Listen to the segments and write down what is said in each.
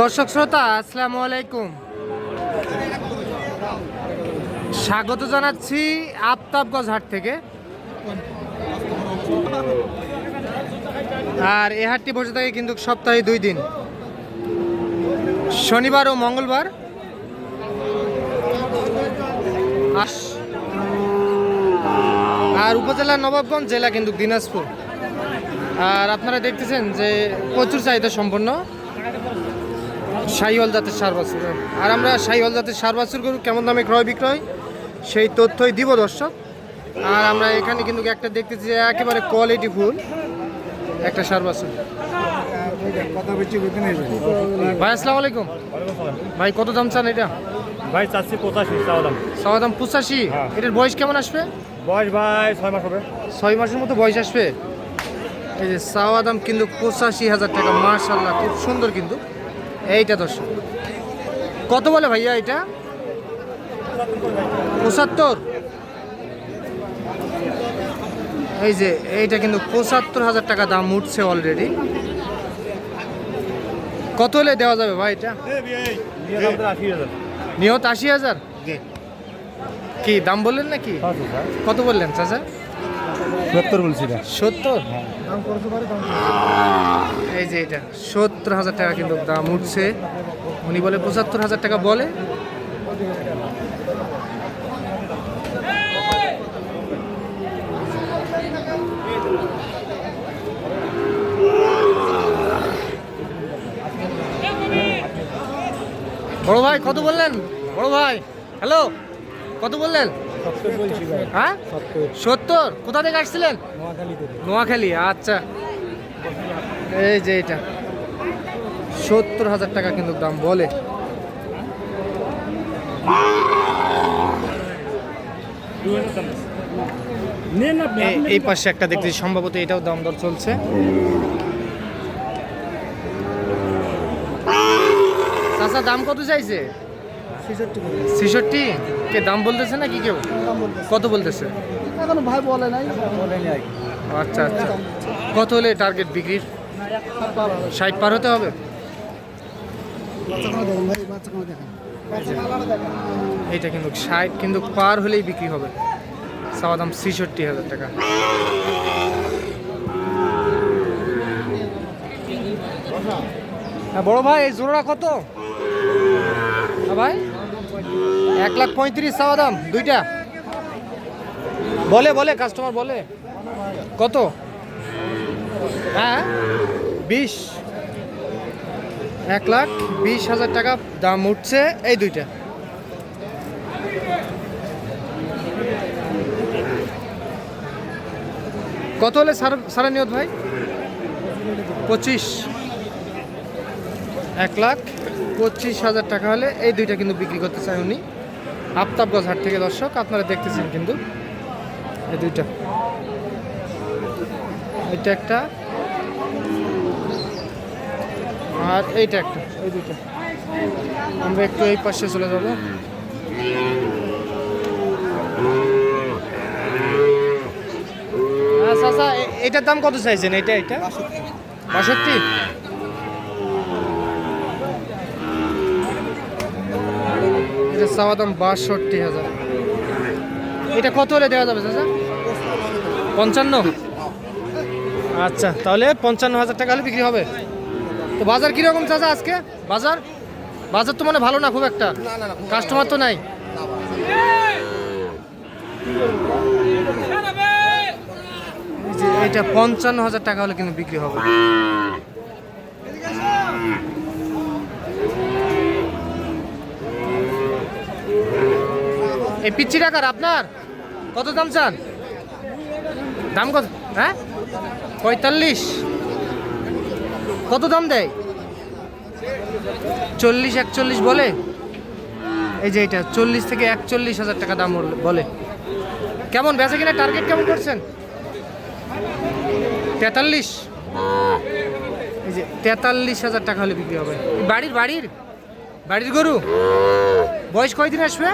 দর্শক শ্রোতা, আসসালামু আলাইকুম। স্বাগত জানাচ্ছি আফতাবগঞ্জ হাট থেকে। আর এ হাটটি বসে থাকে কিন্তু সপ্তাহে দুই দিন। শনিবার ও মঙ্গলবার। আর উপজেলা নবাবগঞ্জ জেলা কিন্তু দিনাজপুর। আর আপনারা দেখতেছেন যে প্রচুর চাহিদা সম্পন্ন। শাহিওয়াল জাতের সার বাছুর। আর আমরা শাহিওয়াল জাতের সার বাছুর গরু কেমন দামে ক্রয় বিক্রয় সেই তথ্যই দিব দর্শক। আর আমরা এখানে কিন্তু একটা দেখতেছি যে একেবারে কোয়ালিটি ফুল একটা সার বাছুর। ভাই আসসালামু আলাইকুম। ভাই কত দাম চান এটা? ভাই চাচ্ছি পঁচাশি চাওয়া দাম। চাওয়া দাম পঁচাশি? হ্যাঁ। এটার বয়স কেমন আসবে? বয়স ভাই ছয় মাস হবে। ছয় মাসের মতো বয়স আসবে? এই যে চাওয়া দাম কিন্তু পঁচাশি হাজার টাকা মার্শাল্লাহ খুব সুন্দর কিন্তু। এইটা দর্শক কত বলে ভাইয়া এটা? পঁচাত্তর? এই যে এইটা কিন্তু পঁচাত্তর হাজার টাকা দাম উঠছে অলরেডি কত হলে দেওয়া যাবে ভাই এটা? নিহত আশি হাজার। কি দাম বললেন নাকি? কত বললেন চাচা? সত্তর বলছি সত্তর? এই যে এটা, সত্তর হাজার টাকা কিন্তু দাম উঠছে। উনি বলে পঁচাত্তর হাজার টাকা বলে। বড় ভাই, কত বললেন? বড় ভাই, হ্যালো, কত বললেন? হ্যাঁ? সত্তর। কোথা থেকে আসছিলেন? নোয়াখালী আচ্ছা। এই যে এটা। সত্তর হাজার টাকা কিন্তু দাম বলে। এই- পাশে একটা দেখতে সম্ভবত এটাও দাম দর চলছে। চাচা দাম কত চাইছে? ছেষট্টি? কে দাম বলতেছে নাকি কেউ? কত বলতেছে? এখন ভাই বলে নাই। আচ্ছা আচ্ছা। কত হলে টার্গেট বিক্রির? ষাট পার হতে হবে? এটা কিন্তু ষাট কিন্তু পার হলেই বিক্রি হবে। চাওয়া দাম ছেষট্টি হাজার টাকা। হ্যাঁ বড় ভাই এই জোড়া কত? হ্যাঁ ভাই। এক লাখ পঁয়ত্রিশ চাওয়া দাম, দুইটা। বলে বলে কাস্টমার বলে। কত? হ্যাঁ? বিশ। এক লাখ বিশ হাজার টাকা, দাম উঠছে এই দুইটা। কত হলে সার নিয়ত ভাই? পঁচিশ। এক লাখ পঁচিশ হাজার টাকা হলে এই দুইটা কিন্তু বিক্রি করতে চায় উনি। আফতাবগঞ্জ হাট থেকে দর্শক, আপনারা দেখতেছেন কিন্তু এই দুইটা। এটা একটা। আর এইটা একটা, এই দুইটা। আমরা একটু এই পাশে চলে যাব। আচ্ছা আচ্ছা এটার দাম কত চাইছেন? এটা এটা বাষট্টি। এটা চাওয়া দাম বাষট্টি হাজার। এটা কত হলে দেওয়া যাবে চাচা? পঞ্চান্ন? আচ্ছা তাহলে পঞ্চান্ন হাজার টাকা হলে বিক্রি হবে। তো বাজার কীরকম চাচা আজকে? বাজার? বাজার তো মানে ভালো না খুব একটা? কাস্টমার তো নাই? এটা পঞ্চান্ন হাজার টাকা হলে কিন্তু বিক্রি হবে। এই পিচ্ছি টাকার আপনার? কত দাম চান? দাম কত? হ্যাঁ? পঁয়তাল্লিশ। কত দাম দেয়? চল্লিশ, একচল্লিশ বলে? এই যে এটা, চল্লিশ থেকে একচল্লিশ হাজার টাকা দাম বল- কেমন, বেচা কিনা টার্গেট কেমন করছেন? তেতাল্লিশ। এই যে তেতাল্লিশ হাজার টাকা হলে বিক্রি হবে। বাড়ির বাড়ির? বাড়ির গরু? বয়স কয়দিন আসবে?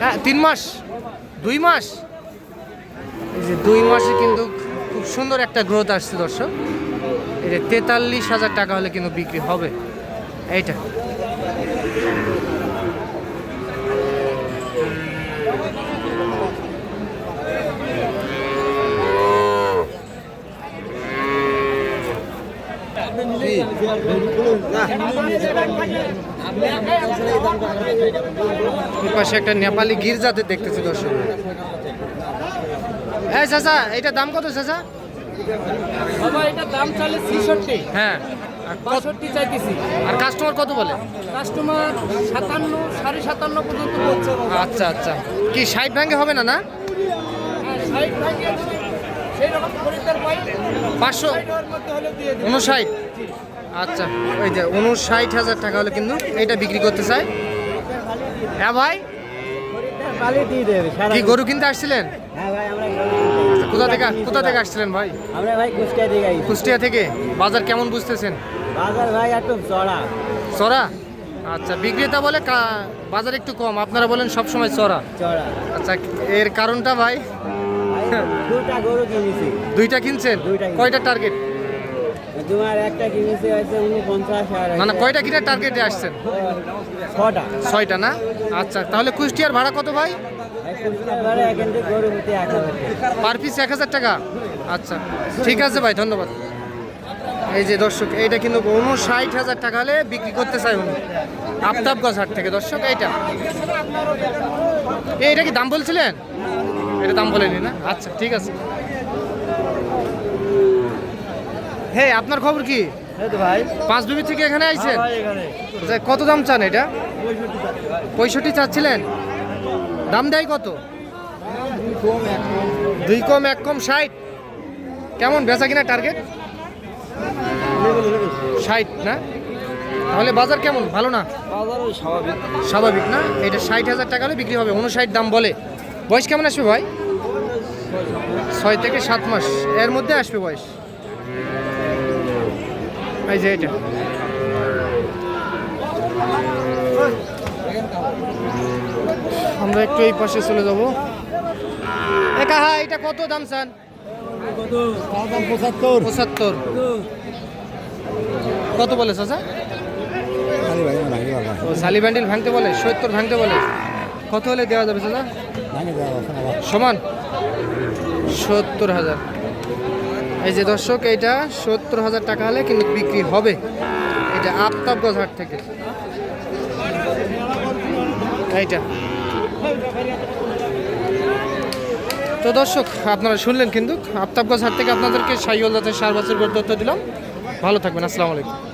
হ্যাঁ তিন মাস, দুই মাস। এই যে দুই মাসে কিন্তু খুব সুন্দর একটা গ্রোথ আসছে দর্শক। এই যে তেতাল্লিশ হাজার টাকা হলে কিন্তু বিক্রি হবে। এইটা। পাশে একটা নেপালি গির জাতের দেখতেছি দর্শক। হ্যাঁ চাচা এটা দাম কত চাচা? এটা দাম চালে ছিষট্টি। হ্যাঁ। বাষট্টি চাইতেছি। আর কাস্টমার কত বলে? কাস্টমার সাতান্ন সাড়ে সাতান্ন পর্যন্ত বলছে আচ্ছা আচ্ছা। কি ষাট হবে না না? হ্যাঁ, ষাট ভাগে সেই রকম খরিদ্দার পাই পাঁচশো উনষাট। আচ্ছা। ওই যে উনষাট হাজার টাকা হলে কিন্তু এটা বিক্রি করতে চাই হ্যাঁ ভাই? কি গরু কিনতে আসছিলেন? হ্যাঁ ভাই কোথা থেকে কোথা থেকে আসছিলেন ভাই? আমরা ভাই কুষ্টিয়া গাই কুষ্টিয়া থেকে। বাজার কেমন বুঝতেছেন? বাজার ভাই একটু চড়া? চড়া আচ্ছা বিক্রেতা বলে বাজার একটু কম। আপনারা বলেন সব সময় চড়া। চড়া আচ্ছা এর কারণটা ভাই? দুটা গরু কিনেছি। দুইটা কিনছেন? কয়টা টার্গেট তোমার একটা কিনেছি হচ্ছে উনপঞ্চাশ না না কয়টা কিনা টার্গেটে আসছেন? ছটা ছয়টা না? আচ্ছা তাহলে কুষ্টিয়ার ভাড়া কত ভাই। পার পিস এক হাজার টাকা? আচ্ছা ঠিক আছে ভাই ধন্যবাদ। এই যে দর্শক এইটা কিন্তু উনষাট হাজার টাকা হলে বিক্রি করতে চাই উনি। আফতাবগঞ্জ হাট থেকে। দর্শক এইটা। এ, এটা কি দাম বলছিলেন? এটা দাম বলেনি না? আচ্ছা ঠিক আছে। হে আপনার খবর কি? ভাই। পাঁচ বিবি থেকে এখানে আইছেন? ভাই আচ্ছা, কত দাম চান এটা? পঁয়ষট্টি চাচ্ছিলেন? দাম দেয় কত? দুই কম এক কম ষাট। কেমন বেচা কিনা টার্গেট ষাট না? তাহলে বাজার কেমন? ভালো না? স্বাভাবিক। স্বাভাবিক না? এটা ষাট হাজার টাকা হলে বিক্রি হবে উনষাট দাম বলে। বয়স কেমন আসবে ভাই? ছয় থেকে সাত মাস। এর মধ্যে আসবে বয়স? এই যে এটা। আমরা একটু এই পাশে চলে যাব। এ কাহা এটা কত দাম চান পঁচাত্তর। পঁচাত্তর কত বলে চাচা? ও শালি ব্যান্ডেল ভাঙতে বলে সত্তর ভাঙতে বলে। কত হলে দেওয়া যাবে চাচা? সমান? সত্তর হাজার। এই যে দর্শক, এইটা সত্তর হাজার টাকা হলে কিন্তু বিক্রি হবে। এটা আফতাব হাট থেকে। এইটা। তো দর্শক, আপনারা শুনলেন কিন্তু আফতাব হাট থেকে আপনাদেরকে সাইওয়াল জাতের সার বছর তথ্য দিলাম। ভালো থাকবেন, আসসালামু আলাইকুম।